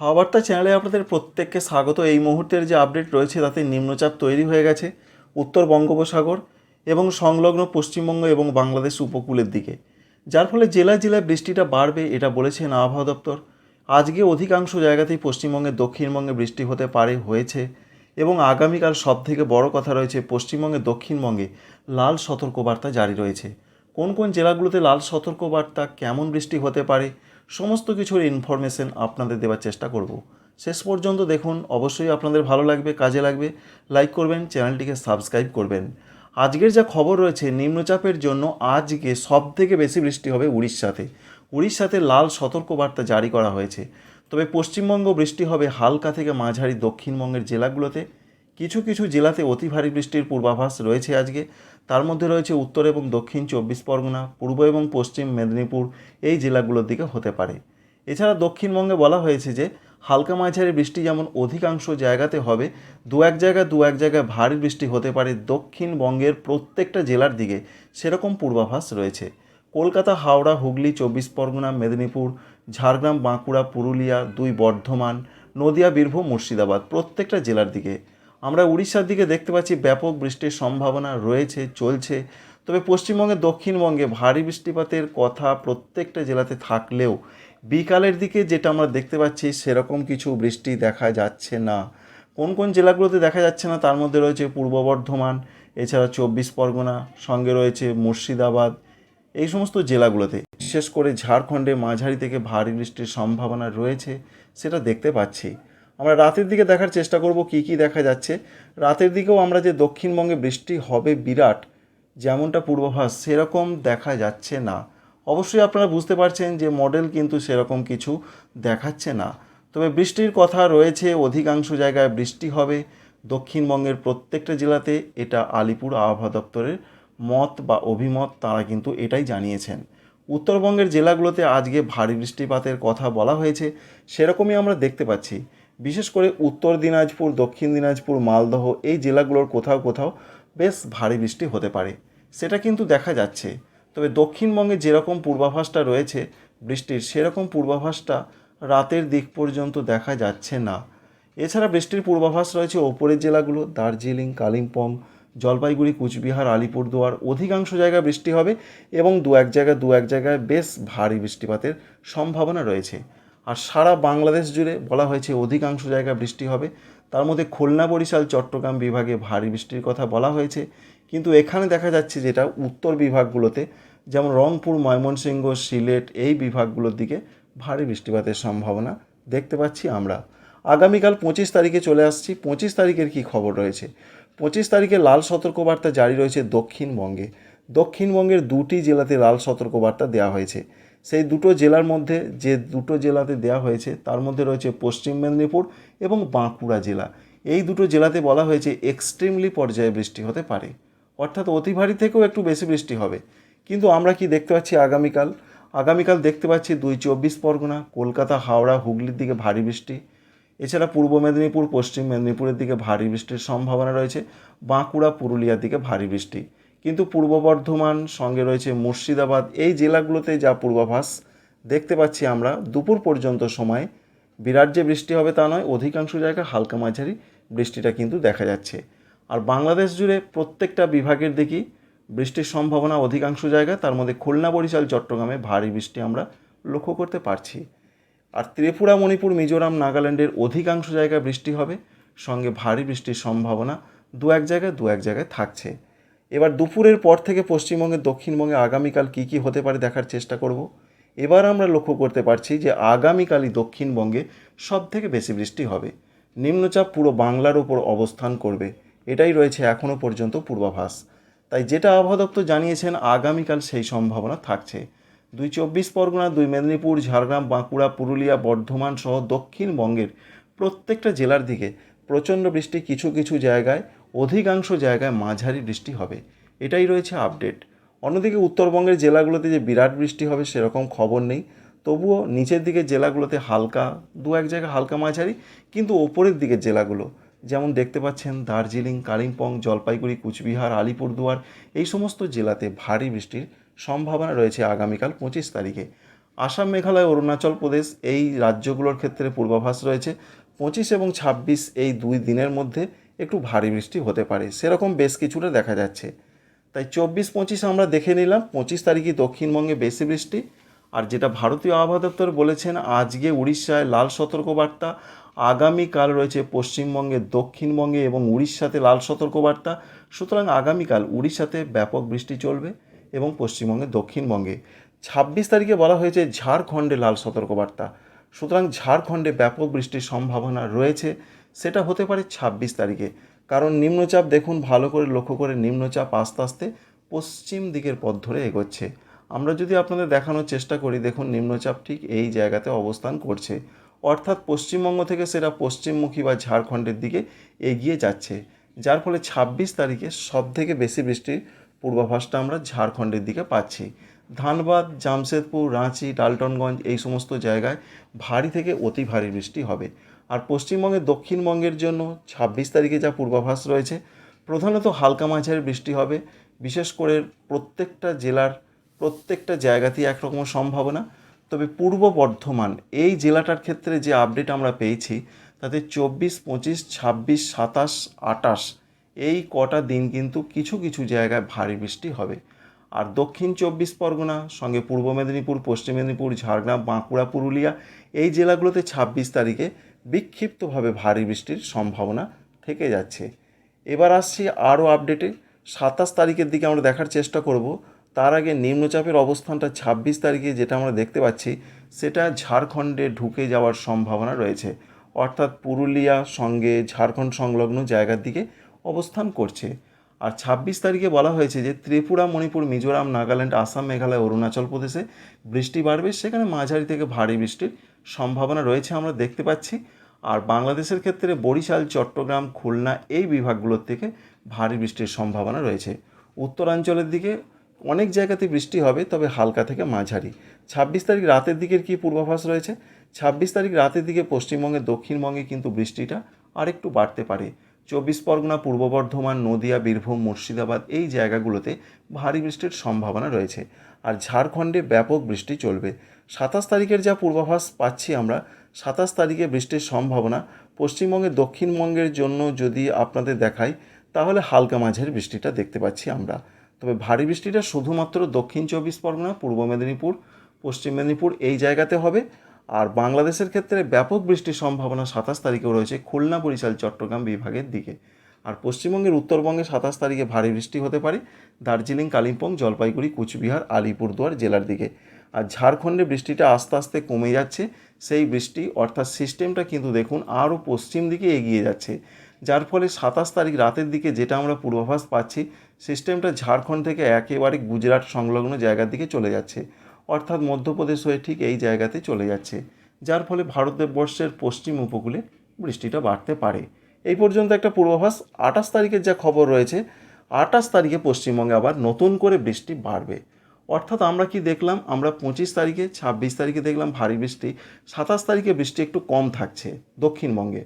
হাওয়াবার্তা চ্যানেলে আপনাদের প্রত্যেককে স্বাগত। এই মুহূর্তের যে আপডেট রয়েছে, তাতে নিম্নচাপ তৈরি হয়ে গেছে উত্তর বঙ্গোপসাগর এবং সংলগ্ন পশ্চিমবঙ্গ এবং বাংলাদেশ উপকূলের দিকে। যার ফলে জেলায় জেলায় বৃষ্টিটা বাড়বে, এটা বলেছেন আবহাওয়া দপ্তর। আজকে অধিকাংশ জায়গাতেই পশ্চিমবঙ্গে দক্ষিণবঙ্গে বৃষ্টি হতে পারে, হয়েছে এবং আগামীকাল সব থেকে বড় কথা রয়েছে পশ্চিমবঙ্গে দক্ষিণবঙ্গে লাল সতর্কবার্তা জারি রয়েছে। কোন কোন জেলাগুলোতে লাল সতর্কবার্তা, কেমন বৃষ্টি হতে পারে সমস্ত কিছুর ইনফরমেশন আপনাদের দেওয়ার চেষ্টা করব। শেষ পর্যন্ত দেখুন, অবশ্যই আপনাদের ভালো লাগবে, কাজে লাগবে। লাইক করবেন, চ্যানেলটিকে সাবস্ক্রাইব করবেন। আজকের যা খবর রয়েছে, নিম্নচাপের জন্য আজকে সব থেকে বেশি বৃষ্টি হবে উড়িষ্যাতে। উড়িষ্যাতে লাল সতর্কবার্তা জারি করা হয়েছে। তবে পশ্চিমবঙ্গ বৃষ্টি হবে হালকা থেকে মাঝারি দক্ষিণবঙ্গের জেলাগুলোতে। কিছু কিছু জেলাতে অতি ভারী বৃষ্টির পূর্বাভাস রয়েছে আজকে। তার মধ্যে রয়েছে উত্তর এবং দক্ষিণ চব্বিশ পরগনা, পূর্ব এবং পশ্চিম মেদিনীপুর, এই জেলাগুলোর দিকে হতে পারে। এছাড়া দক্ষিণবঙ্গে বলা হয়েছে যে, হালকা মাঝারি বৃষ্টি যেমন অধিকাংশ জায়গাতে হবে, দু এক জায়গায় দু এক জায়গায় ভারী বৃষ্টি হতে পারে দক্ষিণবঙ্গের প্রত্যেকটা জেলার দিকে, সেরকম পূর্বাভাস রয়েছে। কলকাতা, হাওড়া, হুগলি, চব্বিশ পরগনা, মেদিনীপুর, ঝাড়গ্রাম, বাঁকুড়া, পুরুলিয়া, দুই বর্ধমান, নদিয়া, বীরভূম, মুর্শিদাবাদ প্রত্যেকটা জেলার দিকে। আমরা উড়িষ্যার দিকে দেখতে পাচ্ছি ব্যাপক বৃষ্টির সম্ভাবনা রয়েছে, চলছে। তবে পশ্চিমবঙ্গে, দক্ষিণবঙ্গে ভারী বৃষ্টিপাতের কথা প্রত্যেকটা জেলাতে থাকলেও বিকালের দিকে যেটা আমরা দেখতে পাচ্ছি, সেরকম কিছু বৃষ্টি দেখা যাচ্ছে না। কোন কোন জেলাগুলোতে দেখা যাচ্ছে না, তার মধ্যে রয়েছে পূর্ব বর্ধমান, এছাড়া চব্বিশ পরগনা, সঙ্গে রয়েছে মুর্শিদাবাদ, এই সমস্ত জেলাগুলোতে। বিশেষ করে ঝাড়খণ্ডে মাঝারি থেকে ভারী বৃষ্টির সম্ভাবনা রয়েছে, সেটা দেখতে পাচ্ছি। আমরা রাতের দিকে দেখার চেষ্টা করব কি কি দেখা যাচ্ছে। রাতের দিকেও আমরা যে দক্ষিণবঙ্গে বৃষ্টি হবে বিরাট, যেমনটা পূর্বাভাস, সেরকম দেখা যাচ্ছে না। অবশ্যই আপনারা বুঝতে পারছেন যে মডেল কিন্তু সেরকম কিছু দেখাচ্ছে না। তবে বৃষ্টির কথা রয়েছে, অধিকাংশ জায়গায় বৃষ্টি হবে। দক্ষিণবঙ্গের প্রত্যেকটা জেলাতে এটা আলিপুর আবহাওয়া দপ্তরের মত বা অভিমত, তারা কিন্তু এটাই জানিয়েছেন। উত্তরবঙ্গের জেলাগুলোতে আজকে ভারী বৃষ্টিপাতের কথা বলা হয়েছে, সেরকমই আমরা দেখতে পাচ্ছি। বিশেষ করে উত্তর দিনাজপুর, দক্ষিণ দিনাজপুর, মালদহ এই জেলাগুলোর কোথাও কোথাও বেশ ভারী বৃষ্টি হতে পারে। সেটা কিন্তু দেখা যাচ্ছে। তবে দক্ষিণবঙ্গে যেরকম পূর্বাভাসটা রয়েছে, বৃষ্টির সেরকম পূর্বাভাসটা রাতের দিক পর্যন্ত দেখা যাচ্ছে না। এছাড়া বৃষ্টির পূর্বাভাস রয়েছে ওপরের জেলাগুলো, দার্জিলিং, কালিম্পং, জলপাইগুড়ি, কুচবিহার, আলিপুরদুয়ার, অধিকাংশ জায়গায় বৃষ্টি হবে এবং দু এক জায়গায় দু এক জায়গায় বেশ ভারী বৃষ্টিপাতের সম্ভাবনা রয়েছে। আর সারা বাংলাদেশ জুড়ে বলা হয়েছে অধিকাংশ জায়গায় বৃষ্টি হবে। তার মধ্যে খুলনা, বরিশাল, চট্টগ্রাম বিভাগে ভারী বৃষ্টির কথা বলা হয়েছে। কিন্তু এখানে দেখা যাচ্ছে যেটা উত্তর বিভাগগুলোতে, যেমন রংপুর, ময়মনসিংহ, সিলেট, এই বিভাগগুলোর দিকে ভারী বৃষ্টিপাতের সম্ভাবনা দেখতে পাচ্ছি আমরা। আগামীকাল পঁচিশ তারিখে চলে আসছি। পঁচিশ তারিখের কি খবর রয়েছে? পঁচিশ তারিখে লাল সতর্কবার্তা জারি রয়েছে দক্ষিণবঙ্গে। দক্ষিণবঙ্গের দুটি জেলাতে লাল সতর্কবার্তা দেওয়া হয়েছে। সেই দুটো জেলার মধ্যে যে দুটো জেলাতে দেওয়া হয়েছে, তার মধ্যে রয়েছে পশ্চিম মেদিনীপুর এবং বাঁকুড়া জেলা। এই দুটো জেলাতে বলা হয়েছে এক্সট্রিমলি পর্যায়ে বৃষ্টি হতে পারে। অর্থাৎ অতি ভারী থেকেও একটু বেশি বৃষ্টি হবে। কিন্তু আমরা কি দেখতে পাচ্ছি আগামীকাল? আগামীকাল দেখতে পাচ্ছি দুই চব্বিশ পরগনা, কলকাতা, হাওড়া, হুগলির দিকে ভারী বৃষ্টি। এছাড়া পূর্ব মেদিনীপুর, পশ্চিম মেদিনীপুরের দিকে ভারী বৃষ্টির সম্ভাবনা রয়েছে। বাঁকুড়া, পুরুলিয়ার দিকে ভারী বৃষ্টি। কিন্তু পূর্ব বর্ধমান, সঙ্গে রয়েছে মুর্শিদাবাদ, এই জেলাগুলোতে যা পূর্বাভাস, দেখতে পাচ্ছি আমরা দুপুর পর্যন্ত সময়। বিরাট যে বৃষ্টি হবে তা নয়, অধিকাংশ জায়গায় হালকা মাঝারি বৃষ্টিটা কিন্তু দেখা যাচ্ছে। আর বাংলাদেশ জুড়ে প্রত্যেকটা বিভাগের দিকেই বৃষ্টির সম্ভাবনা অধিকাংশ জায়গায় তার মধ্যে খুলনা, বরিশাল, চট্টগ্রামে ভারী বৃষ্টি আমরা লক্ষ্য করতে পারছি। আর ত্রিপুরা, মণিপুর, মিজোরাম, নাগাল্যান্ডের অধিকাংশ জায়গায় বৃষ্টি হবে, সঙ্গে ভারী বৃষ্টির সম্ভাবনা দু এক জায়গায় দু এক জায়গায় থাকছে। এবার দুপুরের পর থেকে পশ্চিমবঙ্গের দক্ষিণবঙ্গে আগামীকাল কী কী হতে পারে দেখার চেষ্টা করব। এবার আমরা লক্ষ্য করতে পারছি যে আগামীকালই দক্ষিণবঙ্গে সব থেকে বেশি বৃষ্টি হবে। নিম্নচাপ পুরো বাংলার ওপর অবস্থান করবে। এটাই রয়েছে এখনও পর্যন্ত পূর্বাভাস। তাই যেটা আবহাওয়া দপ্তর জানিয়েছেন, আগামীকাল সেই সম্ভাবনা থাকছে। দুই চব্বিশ পরগনা, দুই মেদিনীপুর, ঝাড়গ্রাম, বাঁকুড়া, পুরুলিয়া, বর্ধমান সহ দক্ষিণবঙ্গের প্রত্যেকটা জেলার দিকে প্রচণ্ড বৃষ্টি কিছু কিছু জায়গায় অধিকাংশ জায়গায় মাঝারি বৃষ্টি হবে। এটাই রয়েছে আপডেট। অন্যদিকে উত্তরবঙ্গের জেলাগুলোতে যে বিরাট বৃষ্টি হবে সেরকম খবর নেই। তবুও নিচের দিকের জেলাগুলোতে হালকা, দু এক জায়গায় হালকা মাঝারি, কিন্তু ওপরের দিকের জেলাগুলো, যেমন দেখতে পাচ্ছেন দার্জিলিং, কালিম্পং, জলপাইগুড়ি, কুচবিহার, আলিপুরদুয়ার, এই সমস্ত জেলাতে ভারী বৃষ্টির সম্ভাবনা রয়েছে আগামীকাল পঁচিশ তারিখে। আসাম, মেঘালয়, অরুণাচল প্রদেশ, এই রাজ্যগুলোর ক্ষেত্রে পূর্বাভাস রয়েছে। পঁচিশ এবং ছাব্বিশ এই দুই দিনের মধ্যে একটু ভারী বৃষ্টি হতে পারে। সেরকম বেশ কিছুটা দেখা যাচ্ছে। তাই চব্বিশ পঁচিশ আমরা দেখে নিলাম, পঁচিশ তারিখে দক্ষিণবঙ্গে বেশি বৃষ্টি। আর যেটা ভারতীয় আবহাওয়া দপ্তর বলেছেন, আজকে উড়িষ্যায় লাল সতর্কবার্তা, আগামীকাল রয়েছে পশ্চিমবঙ্গে দক্ষিণবঙ্গে এবং উড়িষ্যাতে লাল সতর্কবার্তা। সুতরাং আগামীকাল উড়িষ্যাতে ব্যাপক বৃষ্টি চলবে এবং পশ্চিমবঙ্গে দক্ষিণবঙ্গে। ছাব্বিশ তারিখে বলা হয়েছে ঝাড়খণ্ডে লাল সতর্কবার্তা। সুতরাং ঝাড়খণ্ডে ব্যাপক বৃষ্টির সম্ভাবনা রয়েছে। সেটা হতে পারে ছাব্বিশ তারিখে। কারণ নিম্নচাপ দেখুন, ভালো করে লক্ষ্য করে নিম্নচাপ আস্তে আস্তে পশ্চিম দিকের পথ ধরে এগোচ্ছে। আমরা যদি আপনাদের দেখানোর চেষ্টা করি, দেখুন নিম্নচাপ ঠিক এই জায়গাতে অবস্থান করছে। অর্থাৎ পশ্চিমবঙ্গ থেকে সেটা পশ্চিমমুখী বা ঝাড়খণ্ডের দিকে এগিয়ে যাচ্ছে। যার ফলে ছাব্বিশ তারিখে সব থেকে বেশি বৃষ্টির পূর্বাভাসটা আমরা ঝাড়খণ্ডের দিকে পাচ্ছি। ধানবাদ, জামশেদপুর, রাঁচি, ডালটনগঞ্জ এই সমস্ত জায়গায় ভারী থেকে অতি ভারী বৃষ্টি হবে। আর পশ্চিমবঙ্গের দক্ষিণবঙ্গের জন্য ছাব্বিশ তারিখে যা পূর্বাভাস রয়েছে, প্রধানত হালকা মাঝারি বৃষ্টি হবে। বিশেষ করে প্রত্যেকটা জেলার প্রত্যেকটা জায়গাতেই একরকম সম্ভাবনা। তবে পূর্ব বর্ধমান, এই জেলাটার ক্ষেত্রে যে আপডেট আমরা পেয়েছি, তাতে চব্বিশ, পঁচিশ, ছাব্বিশ, সাতাশ, আটাশ, এই কটা দিন কিন্তু কিছু কিছু জায়গায় ভারী বৃষ্টি হবে। আর দক্ষিণ চব্বিশ পরগনা, সঙ্গে পূর্ব মেদিনীপুর, পশ্চিম মেদিনীপুর, ঝাড়গ্রাম, বাঁকুড়া, পুরুলিয়া, এই জেলাগুলোতে ছাব্বিশ তারিখে বিক্ষিপ্তভাবে ভারী বৃষ্টির সম্ভাবনা থেকে যাচ্ছে। এবার আসছি আরও আপডেটে সাতাশ তারিখের দিকে আমরা দেখার চেষ্টা করব। তার আগে নিম্নচাপের অবস্থানটা ছাব্বিশ তারিখে যেটা আমরা দেখতে পাচ্ছি, সেটা ঝাড়খণ্ডে ঢুকে যাওয়ার সম্ভাবনা রয়েছে। অর্থাৎ পুরুলিয়া সঙ্গে ঝাড়খণ্ড সংলগ্ন জায়গার দিকে অবস্থান করছে। আর ছাব্বিশ তারিখে বলা হয়েছে যে, ত্রিপুরা, মণিপুর, মিজোরাম, নাগাল্যান্ড, আসাম, মেঘালয়, অরুণাচল প্রদেশে বৃষ্টি বাড়বে। সেখানে মাঝারি থেকে ভারী বৃষ্টির সম্ভাবনা রয়েছে আমরা দেখতে পাচ্ছি। আর বাংলাদেশের ক্ষেত্রে বরিশাল, চট্টগ্রাম, খুলনা এই বিভাগগুলোর থেকে ভারী বৃষ্টির সম্ভাবনা রয়েছে। উত্তরাঞ্চলের দিকে অনেক জায়গাতে বৃষ্টি হবে, তবে হালকা থেকে মাঝারি। ছাব্বিশ তারিখ রাতের দিকের কি পূর্বাভাস রয়েছে? ছাব্বিশ তারিখ রাতের দিকে পশ্চিমবঙ্গে, দক্ষিণবঙ্গে কিন্তু বৃষ্টিটা আরেকটু বাড়তে পারে। চব্বিশ পরগনা, পূর্ব বর্ধমান, নদিয়া, বীরভূম, মুর্শিদাবাদ এই জায়গাগুলোতে ভারী বৃষ্টির সম্ভাবনা রয়েছে। আর ঝাড়খণ্ডে ব্যাপক বৃষ্টি চলবে। সাতাশ তারিখের যা পূর্বাভাস পাচ্ছি আমরা, সাতাশ তারিখে বৃষ্টির সম্ভাবনা পশ্চিমবঙ্গের দক্ষিণবঙ্গের জন্য যদি আপনাদের দেখাই, তাহলে হালকা মাঝের বৃষ্টিটা দেখতে পাচ্ছি আমরা। তবে ভারী বৃষ্টিটা শুধুমাত্র দক্ষিণ চব্বিশ পরগনা, পূর্ব মেদিনীপুর, পশ্চিম মেদিনীপুর এই জায়গাতে হবে। আর বাংলাদেশের ক্ষেত্রে ব্যাপক বৃষ্টির সম্ভাবনা সাতাশ তারিখেও রয়েছে খুলনা, বরিশাল, চট্টগ্রাম বিভাগের দিকে। আর পশ্চিমবঙ্গের উত্তরবঙ্গে সাতাশ তারিখে ভারী বৃষ্টি হতে পারে, দার্জিলিং, কালিম্পং, জলপাইগুড়ি, কুচবিহার, আলিপুরদুয়ার জেলার দিকে। আর ঝাড়খণ্ডে বৃষ্টিটা আস্তে আস্তে কমে যাচ্ছে। সেই বৃষ্টি অর্থাৎ সিস্টেমটা কিন্তু দেখুন আরও পশ্চিম দিকে এগিয়ে যাচ্ছে। যার ফলে সাতাশ তারিখ রাতের দিকে যেটা আমরা পূর্বাভাস পাচ্ছি, সিস্টেমটা ঝাড়খণ্ড থেকে একেবারে গুজরাট সংলগ্ন জায়গার দিকে চলে যাচ্ছে। অর্থাৎ মধ্যপ্রদেশ হয়ে ঠিক এই জায়গাতে চলে যাচ্ছে। যার ফলে ভারতবর্ষের পশ্চিম উপকূলে বৃষ্টিটা বাড়তে পারে। এই পর্যন্ত একটা পূর্বাভাস। আঠাশ তারিখের যা খবর রয়েছে, আঠাশ তারিখে পশ্চিমবঙ্গে আবার নতুন করে বৃষ্টি বাড়বে। অর্থাৎ আমরা কি দেখলাম? আমরা পঁচিশ তারিখে, ছাব্বিশ তারিখে দেখলাম ভারী বৃষ্টি, সাতাশ তারিখে বৃষ্টি একটু কম থাকছে দক্ষিণবঙ্গে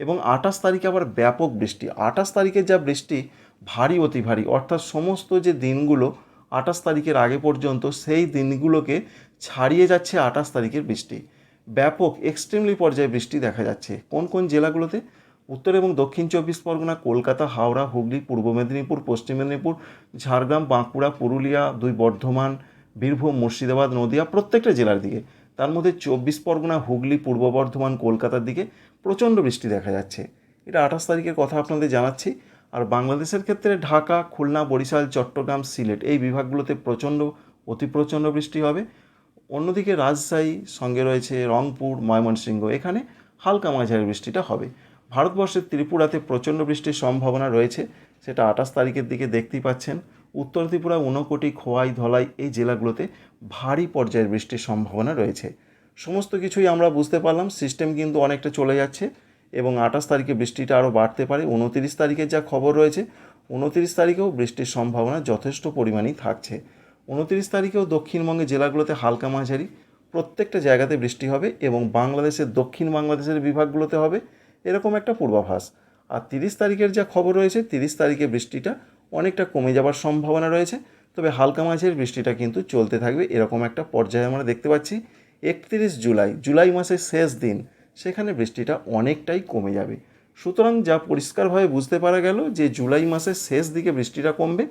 এবং আঠাশ তারিখে আবার ব্যাপক বৃষ্টি। আঠাশ তারিখে যা বৃষ্টি, ভারী, অতি ভারী। অর্থাৎ সমস্ত যে দিনগুলো আঠাশ তারিখের আগে পর্যন্ত, সেই দিনগুলোকে ছাড়িয়ে যাচ্ছে আঠাশ তারিখের বৃষ্টি। ব্যাপক এক্সট্রিমলি পর্যায়ে বৃষ্টি দেখা যাচ্ছে। কোন কোন জেলাগুলোতে? উত্তর এবং দক্ষিণ চব্বিশ পরগনা, কলকাতা, হাওড়া, হুগলি, পূর্ব মেদিনীপুর, পশ্চিম মেদিনীপুর, ঝাড়গ্রাম, বাঁকুড়া, পুরুলিয়া, দুই বর্ধমান, বীরভূম, মুর্শিদাবাদ, নদিয়া প্রত্যেকটা জেলার দিকে। তার মধ্যে চব্বিশ পরগনা, হুগলি, পূর্ব বর্ধমান, কলকাতার দিকে প্রচণ্ড বৃষ্টি দেখা যাচ্ছে। এটা আঠাশ তারিখের কথা আপনাদের জানাচ্ছি। আর বাংলাদেশের ক্ষেত্রে ঢাকা, খুলনা, বরিশাল, চট্টগ্রাম, সিলেট এই বিভাগগুলোতে প্রচণ্ড, অতি প্রচণ্ড বৃষ্টি হবে। অন্যদিকে রাজশাহী সঙ্গে রয়েছে রংপুর, ময়মনসিংহ, এখানে হালকা মাঝারি বৃষ্টিটা হবে। ভারতবর্ষের ত্রিপুরাতে প্রচণ্ড বৃষ্টির সম্ভাবনা রয়েছে, সেটা আঠাশ তারিখের দিকে দেখতেই পাচ্ছেন। উত্তর ত্রিপুরা, ঊনকোটি, খোয়াই, ধলাই এই জেলাগুলোতে ভারী পর্যায়ের বৃষ্টির সম্ভাবনা রয়েছে। সমস্ত কিছুই আমরা বুঝতে পারলাম, সিস্টেম কিন্তু অনেকটা চলে যাচ্ছে এবং আঠাশ তারিখে বৃষ্টিটা আরও বাড়তে পারে। উনতিরিশ তারিখের যা খবর রয়েছে উনতিরিশ তারিখেও বৃষ্টির সম্ভাবনা যথেষ্ট পরিমাণেই থাকছে। উনতিরিশ তারিখেও দক্ষিণবঙ্গে জেলাগুলোতে হালকা মাঝারি, প্রত্যেকটা জায়গাতে বৃষ্টি হবে এবং বাংলাদেশের দক্ষিণ বাংলাদেশের বিভাগগুলোতে হবে। এরকম একটা পূর্বাভাস। আর তিরিশ তারিখের যা খবর রয়েছে, তিরিশ তারিখে বৃষ্টিটা অনেকটা কমে যাবার সম্ভাবনা রয়েছে। তবে হালকা মাঝের বৃষ্টিটা কিন্তু চলতে থাকবে, এরকম একটা পর্যায়ে আমরা দেখতে পাচ্ছি। একত্রিশ জুলাই জুলাই মাসের শেষ দিন, সেখানে বৃষ্টিটা অনেকটাই কমে যাবে। সুতরাং যা পরিষ্কারভাবে বুঝতে পারা গেল যে জুলাই মাসের শেষ দিকে বৃষ্টিটা কমবে,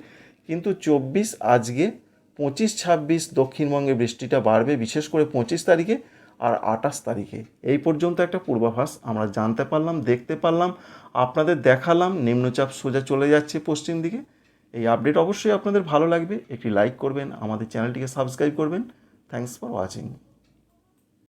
কিন্তু চব্বিশ আজকে, পঁচিশ ছাব্বিশ দক্ষিণবঙ্গে বৃষ্টিটা বাড়বে, বিশেষ করে পঁচিশ তারিখে। আর আঠাশ তারিখে। এই পর্যন্ত একটা পূর্বাভাস আমরা জানতে পারলাম, দেখতে পারলাম, আপনাদের দেখালাম, নিম্নচাপ সোজা চলে যাচ্ছে পশ্চিম দিকে। এই আপডেট অবশ্যই আপনাদের ভালো লাগবে। একটি লাইক করবেন, আমাদের চ্যানেলটিকে সাবস্ক্রাইব করবেন। Thanks for watching